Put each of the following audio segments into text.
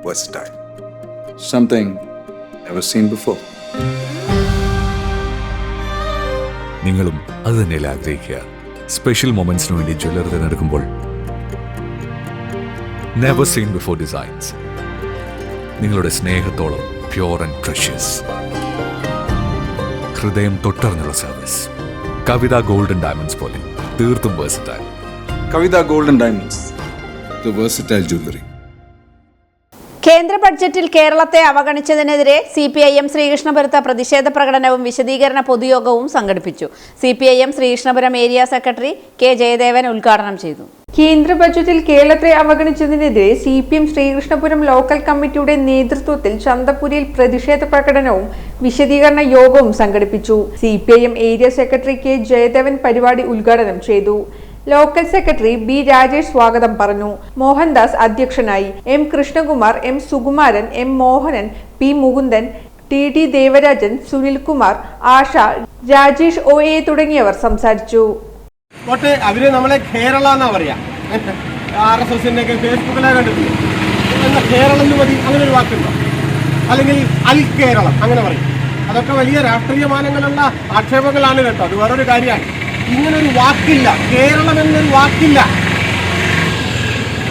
Versatile. Something never seen before. നിങ്ങളും അത് തന്നെയല്ല ആഗ്രഹിക്കുക സ്പെഷ്യൽ മൊമെന്റ്സിന് വേണ്ടി ജ്വല്ലറി തിരഞ്ഞെടുക്കുമ്പോൾ നെവർ സീൻ ബിഫോർ ഡിസൈൻസ് നിങ്ങളുടെ സ്നേഹത്തോളം പ്യുവർ ആൻഡ് പ്രഷ്യസ് ഹൃദയം തൊട്ടറിഞ്ഞുള്ള സർവീസ് കവിത ഗോൾഡൻ ഡയമണ്ട്സ് പോലെ തീർത്തും versatile Kavitha golden diamonds jewelry. കേന്ദ്ര ബഡ്ജറ്റിൽ കേരളത്തെ അവഗണിച്ചതിനെതിരെ സി പി ഐ എം ശ്രീകൃഷ്ണപുരത്ത് പ്രതിഷേധ പ്രകടനവും വിശദീകരണ പൊതുയോഗവും സംഘടിപ്പിച്ചു. C P I M Sreekrishnapuram area secretary K Jayadevan ഉദ്ഘാടനം ചെയ്തു. കേന്ദ്ര ബജറ്റിൽ കേരളത്തെ അവഗണിച്ചതിനെതിരെ C P M Sreekrishnapuram local കമ്മിറ്റിയുടെ നേതൃത്വത്തിൽ ചന്തപുരിയിൽ പ്രതിഷേധ പ്രകടനവും വിശദീകരണ യോഗവും സംഘടിപ്പിച്ചു. C area secretary K Jayadevan പരിപാടി ഉദ്ഘാടനം ചെയ്തു. ലോക്കൽ സെക്രട്ടറി ബി രാജേഷ് സ്വാഗതം പറഞ്ഞു. മോഹൻദാസ് അധ്യക്ഷനായി. M Krishnakumar M Sukumaran M Mohanan P Mukundan T D Devarajan Sunilkumar Asha Rajesh O A തുടങ്ങിയവർ സംസാരിച്ചു. അവർ നമ്മളെ കേരള എന്നാ പറയാ. ആർ എസ് എസിന്റെ ഒക്കെ ഫേസ്ബുക്കിലെ കണ്ടിട്ടില്ലേ അങ്ങനെ ഒരു വാക്കുണ്ടോ? അല്ലെങ്കിൽ അൽ കേരളം അങ്ങനെ പറയും. അതൊക്കെ വലിയ രാഷ്ട്രീയ മാനങ്ങളുള്ള ആക്ഷേപങ്ങളാണ് കേട്ടോ. അത് വേറൊരു കാര്യമാണ്. ഇങ്ങനൊരു വാക്കില്ല. കേരളം എന്നൊരു വാക്കില്ല.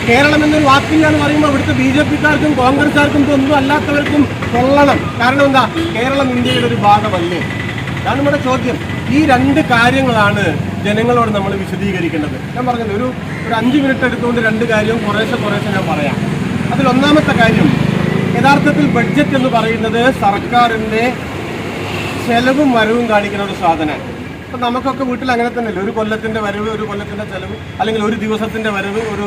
കേരളം എന്നൊരു വാക്കില്ല എന്ന് പറയുമ്പോൾ ഇവിടുത്തെ ബി ജെ പിക്കാർക്കും കോൺഗ്രസ്സുകാർക്കും ഒന്നും അല്ലാത്തവർക്കും കൊള്ളണം. കാരണം എന്താ? കേരളം ഇന്ത്യയുടെ ഒരു ഭാഗമല്ലേ? അതാണ് നമ്മുടെ ചോദ്യം. ഈ രണ്ട് കാര്യങ്ങളാണ് ജനങ്ങളോട് നമ്മൾ വിശദീകരിക്കേണ്ടത്. ഞാൻ പറഞ്ഞത് ഒരു ഒരു അഞ്ച് മിനിറ്റ് എടുത്തുകൊണ്ട് രണ്ട് കാര്യവും കുറേശ്ശെ കുറേശ്ശെ ഞാൻ പറയാം. അതിൽ ഒന്നാമത്തെ കാര്യം യഥാർത്ഥത്തിൽ ബഡ്ജറ്റ് എന്ന് പറയുന്നത് സർക്കാരിന്റെ ചെലവും വരവും കാണിക്കുന്ന ഒരു സാധനമാണ്. അപ്പം നമുക്കൊക്കെ വീട്ടിൽ അങ്ങനെ തന്നെയല്ലേ? ഒരു കൊല്ലത്തിന്റെ വരവ് ഒരു കൊല്ലത്തിന്റെ ചിലവ് അല്ലെങ്കിൽ ഒരു ദിവസത്തിന്റെ വരവ് ഒരു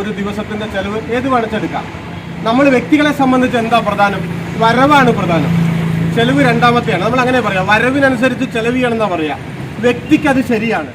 ഒരു ദിവസത്തിന്റെ ചിലവ് ഏത് വേണിച്ചെടുക്കാം നമ്മൾ വ്യക്തികളെ സംബന്ധിച്ച് എന്താ പ്രധാനം? വരവാണ് പ്രധാനം. ചെലവ് രണ്ടാമത്തെയാണ്. നമ്മൾ അങ്ങനെ പറയാം. വരവിനനുസരിച്ച് ചെലവ് ചെയ്യണമെന്നാണ് പറയുക വ്യക്തിക്ക് അത് ശരിയാണ്.